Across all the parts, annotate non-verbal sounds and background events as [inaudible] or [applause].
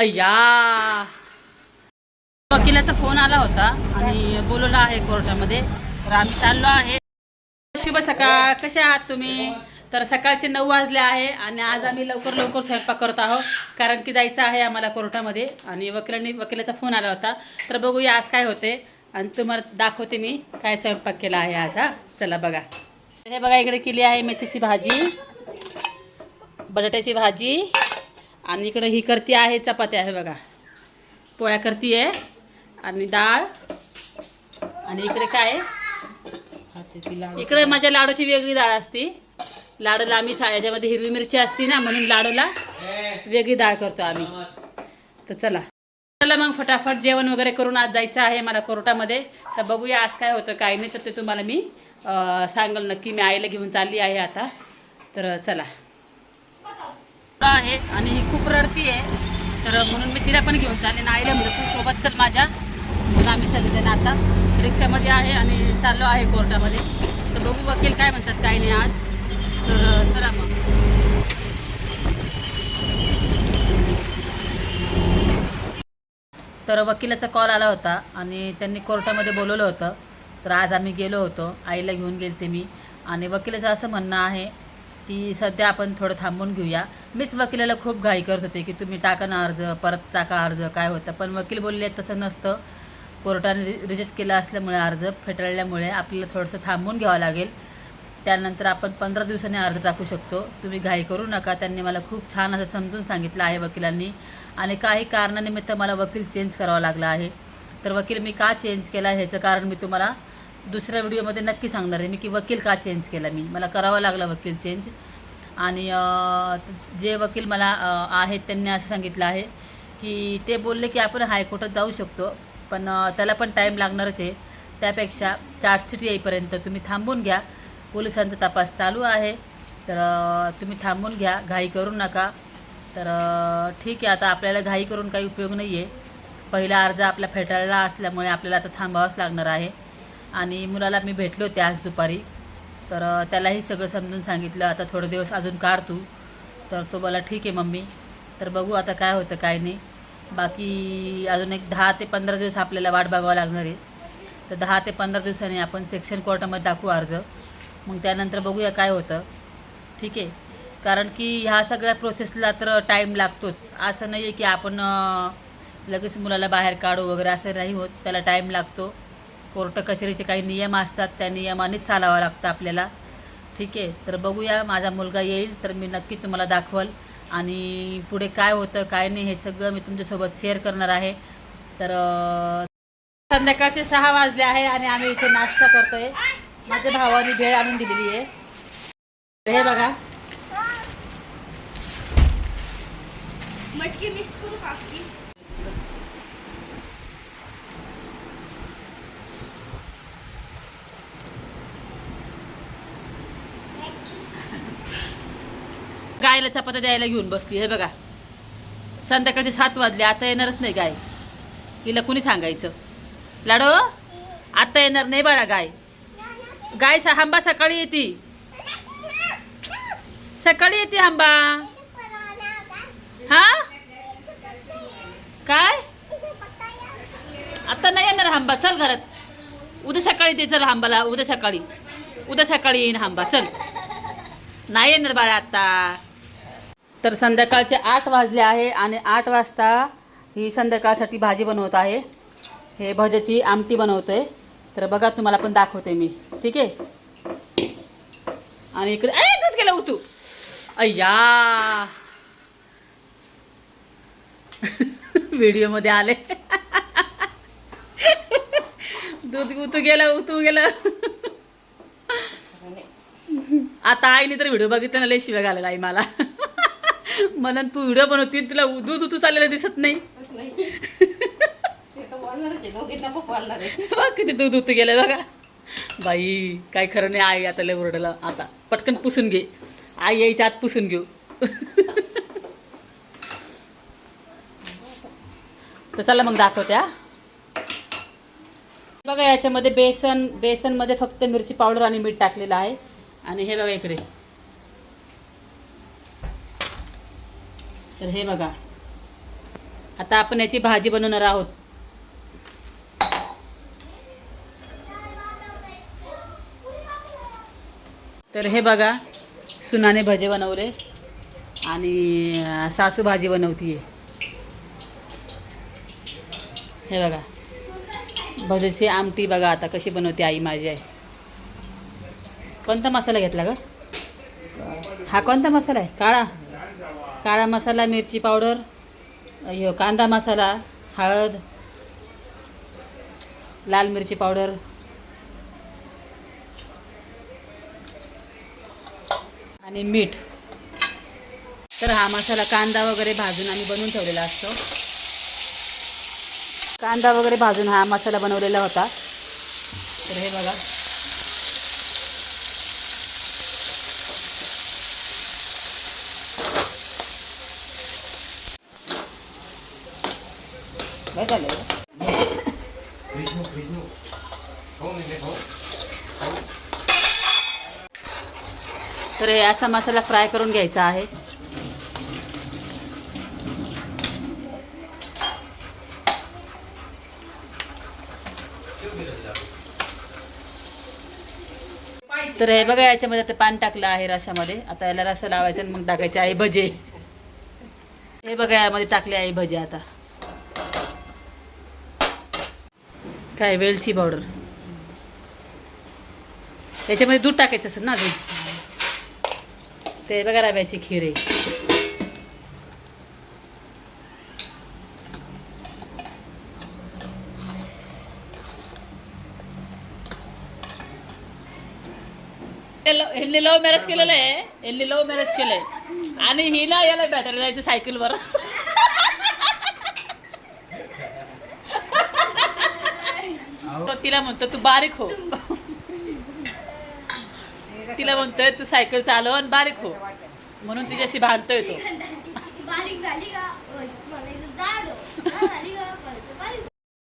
अय्या. वकिलाचा फोन आला होता आणि बोलवला आहे कोर्टामध्ये. तर आम्ही चाललो आहे. शुभ सकाळ. कसे आहात तुम्ही? तर सकाळचे नऊ वाजले आहे आणि आज आम्ही लवकर लवकर स्वयंपाक करत आहोत. कारण की जायचं आहे आम्हाला कोर्टामध्ये आणि वकिलांनी वकिलाचा फोन आला होता. तर बघूया आज काय होते. आणि तुम्हाला दाखवते मी काय स्वयंपाक केला आहे आज हा. चला बघा. हे बघा इकडे केली आहे मेथीची भाजी. बटाट्याची भाजी. आणि इकडं ही करती आहे चपात्या आहे बघा. पोळ्या करती आहे. आणि डाळ. आणि इकडे काय? इकडे माझ्या लाडूची वेगळी डाळ असते. लाडूला आम्ही सा- याच्यामध्ये हिरवी मिरची असते ना म्हणून लाडूला वेगळी डाळ करतो आम्ही. तर चला. चला मग फटाफट जेवण वगैरे करून आज जायचं आहे मला कोर्टामध्ये. तर बघूया आज काय होतं काय नाही तर ते तुम्हाला मी सांगल सांगेल नक्की. मी आईला घेऊन चालली आहे आता. तर चला. आहे आणि ही खूप रडती आहे. तर म्हणून मी तिला पण घेऊन चालले आईला म्हणलं तू सोबत चल माझ्या. म्हणून आम्ही सगळेजण आता रिक्षामध्ये आहे आणि चाललो आहे कोर्टामध्ये. तर बघू वकील काय म्हणतात काय नाही आज. तर चला मग. तर वकिलाचा कॉल आला होता आणि त्यांनी कोर्टामध्ये बोलवलं होतं. तर आज आम्ही गेलो होतो. आईला घेऊन गेलते मी. आणि वकिलाचं असं म्हणणं आहे की सध्या आपण थोडं थांबून घेऊया. मीच वकिलाला खूप घाई करत होते की तुम्ही टाका ना अर्ज परत टाका अर्ज काय होतं. पण वकील बोलले तसं नसतं. कोर्टाने रि रिजेक्ट केला असल्यामुळे अर्ज फेटाळल्यामुळे आपल्याला थोडंसं थांबून घ्यावं लागेल. त्यानंतर आपण पंधरा दिवसांनी अर्ज टाकू शकतो. तुम्ही घाई करू नका. त्यांनी मला खूप छान असं समजून सांगितलं आहे वकिलांनी. आणि काही कारणानिमित्त मला वकील चेंज करावा लागला आहे. तर वकील मी का चेंज केला? ह्याचं कारण मी तुम्हाला दुसऱ्या व्हिडिओमध्ये नक्की सांगणार आहे मी की वकील का चेंज केला मी? मला करावं लागलं वकील चेंज आणि जे वकील मला आहेत त्यांनी असं सांगितलं आहे की ते बोलले की आपण हायकोर्टात जाऊ शकतो पण त्याला पण टाईम लागणारच आहे. त्यापेक्षा चार्जशीट येईपर्यंत तुम्ही थांबून घ्या. पोलिसांचा तपास चालू आहे. तर तुम्ही थांबून घ्या घाई करू नका. तर ठीक आहे आता आपल्याला घाई करून काही उपयोग नाही आहे पहिला अर्ज आपला फेटाळला असल्यामुळे आपल्याला आता थांबावंच लागणार आहे. आणि मुलाला मी भेटले होते आज दुपारी. तर त्यालाही सगळं समजून सांगितलं आता थोडे दिवस अजून काढ तू. तर तो बोला ठीक आहे मम्मी. तर बघू आता काय होतं काय नाही. बाकी अजून एक दहा ते पंधरा दिवस आपल्याला वाट बघावं लागणार आहे. तर दहा ते पंधरा दिवसांनी आपण सेक्शन कोर्टामध्ये दाखवू अर्ज. मग त्यानंतर बघूया काय होतं. ठीक आहे? कारण की ह्या सगळ्या प्रोसेसला तर टाईम लागतोच. असं नाही आहे की आपण लगेच मुलाला बाहेर काढू वगैरे असं नाही होत. त्याला टाईम लागतो. कोर्ट कचेरीचे काही नियम असतात त्या नियमानेच चालावं लागतं आपल्याला. ठीक आहे तर बघूया माझा मुलगा येईल तर मी नक्की तुम्हाला दाखवल. आणि पुढे काय होतं काय नाही हे सगळं मी तुमच्यासोबत शेअर करणार आहे. तर संध्याकाळचे सहा वाजले आहे आणि आम्ही इथे नाश्ता करतोय. माझ्या भावाने भेळ आणून दिलेली आहे. हे बघा. मटकी मिक्स करू का गायला चपात्या द्यायला घेऊन बसली. हे बघा. संध्याकाळचे सात वाजले आता येणारच नाही गाय. तिला कुणी सांगायचं? लाडो आता येणार नाही बाळा गाय. गाय सा आंबा सकाळी येते. सकाळी येते आंबा हा? काय? आता नाही येणार आंबा चल घरात. उद्या सकाळी ते चल आंबाला उद्या सकाळी. उद्या सकाळी येईन आंबा चल. नाही येणार बाळा आता. तर संध्याकाळचे आठ वाजले आहे आणि आठ वाजता ही संध्याकाळसाठी भाजी बनवत आहे. हे भज्याची आमटी बनवतोय. तर बघा तुम्हाला पण दाखवते मी. ठीक आहे? आणि इकडे अरे दूध गेलं उतू. अय्या. [laughs] व्हिडिओमध्ये आले. [laughs] दूध उतू गेलं उतू गेलं. [laughs] आता आईने तर व्हिडिओ बघितला ना लय शिव्या घालायला आई मला. म्हणून तू व्हिडिओ बनवते तुला दूध उतू चाललेलं दिसत नाही. बघ किती दूध उतू गेलं बघा. बाई काय खरं नाही आई आता लय ओरडलं. आता पटकन पुसून घे. आई यायच्या आत पुसून घेऊ. तर चला मग दाखवत्या बघा याच्यामध्ये बेसन बेसनमध्ये फक्त मिरची पावडर आणि मीठ टाकलेलं आहे. आणि हे बघा इकडे. तर हे बघा. आता आपण याची भाजी बनवणार आहोत. तर हे बघा सुनाने भजे बनवले आणि सासू भाजी बनवतीये. हे बघा. भजेची आमटी बघा आता कशी बनवते आई माझी आहे कोणता मसाला घेतला ग? हा कोणता मसाला आहे? काळा? काळा मसाला मिरची पावडर ह्यो कांदा मसाला हळद लाल मिरची पावडर. आणि मीठ. तर हा मसाला कांदा वगैरे भाजून आम्ही बनवून ठेवलेला असतो. कांदा वगैरे भाजून हा मसाला बनवलेला होता. तर हे बघा. काय झालं? तर हे असा मसाला फ्राय करून घ्यायचा आहे. तर हे बघा याच्यामध्ये आता पाणी टाकलं आहे रसामध्ये. आता याला रसा लावायचा आणि मग टाकायचे आहे भजे. हे बघा यामध्ये टाकले आहे भजे आता. काय वेलची पावडर. याच्यामध्ये दूध टाकायचं असेल ना अजून ते बघा रव्याची खीर. आहे ह्यांनी लव्ह मॅरेज केलेलं आहे. यांनी लव्ह मॅरेज केलंय. आणि हिला याला भेटायला जायचं सायकलवर. तो तिला म्हणतो तू बारीक हो. तिला म्हणतोय तू सायकल चालव आणि बारीक हो. म्हणून तिच्याशी भांडतोय तो. हो. बारीक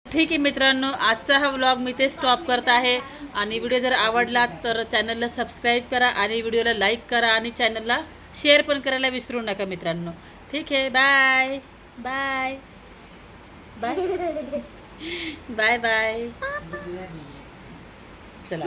ठीक आहे मित्रांनो आजचा हा व्लॉग मी ते स्टॉप करत आहे. आणि व्हिडिओ जर आवडला तर चॅनलला सबस्क्राईब करा आणि व्हिडिओला लाईक करा आणि चॅनलला शेअर पण करायला विसरू नका मित्रांनो. ठीक आहे bye bye bye bye bye. चला.